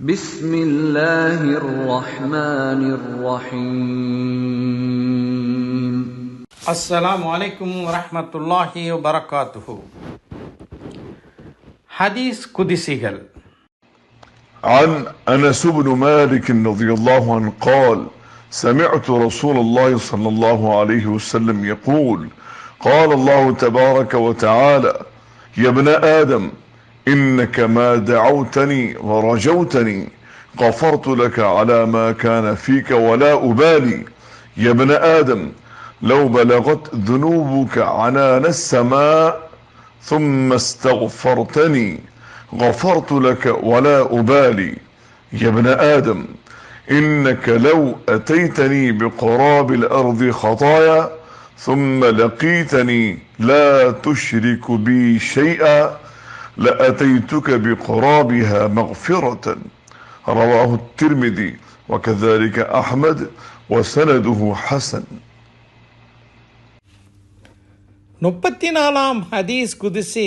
بسم الله الرحمن الرحيم. السلام عليكم ورحمة الله وبركاته. حديث قدسيகள். عن أنس بن مالك رضي الله عنه قال سمعت رسول الله صلى الله عليه وسلم يقول قال الله تبارك وتعالى يا ابن آدم إنك ما دعوتني ورجوتني غفرت لك على ما كان فيك ولا أبالي. يا ابن آدم لو بلغت ذنوبك عنان السماء ثم استغفرتني غفرت لك ولا أبالي. يا ابن آدم إنك لو أتيتني بقراب الأرض خطايا ثم لقيتني لا تشرك بي شيئا لأتيتك بقرابها مغفرة رواه الترمذي وكذلك أحمد وسنده حسن முப்பத்தி நாலாம் ஹதீஸ் குதிசி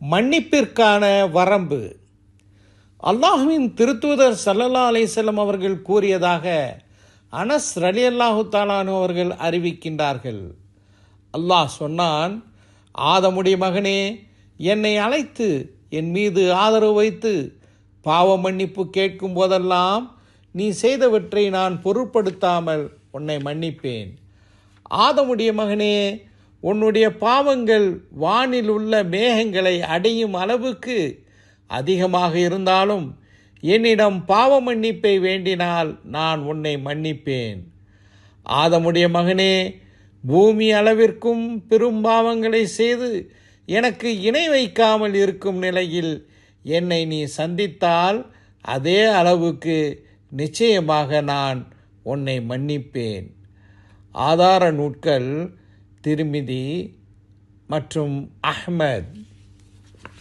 மன்னிப்பிற்கான வரம்பு அல்லாஹுவின் திருத்தூதர் சல்லல்லா அலிசல்லம் அவர்கள் கூறியதாக அனஸ் ரலி அல்லாஹு தாலானு அவர்கள் அறிவிக்கின்றார்கள் அல்லாஹ் சொன்னான் ஆதமுடைய மகனே என்னை அழைத்து என் மீது ஆதரவு வைத்து பாவ மன்னிப்பு கேட்கும் போதெல்லாம் நீ செய்தவற்றை நான் பொருட்படுத்தாமல் உன்னை மன்னிப்பேன். ஆதமுடைய மகனே உன்னுடைய பாவங்கள் வானில் உள்ள மேகங்களை அடையும் அளவுக்கு அதிகமாக இருந்தாலும் என்னிடம் பாவ மன்னிப்பை வேண்டினால் நான் உன்னை மன்னிப்பேன். ஆதமுடைய மகனே பூமி அளவிற்கும் பெரும் பாவங்களை செய்து எனக்கு இணை வைக்காமல் இருக்கும் நிலையில் என்னை நீ சந்தித்தால் அதே அளவுக்கு நிச்சயமாக நான் உன்னை மன்னிப்பேன். ஆதார நூட்கள் திருமிதி மற்றும் அஹ்மத்.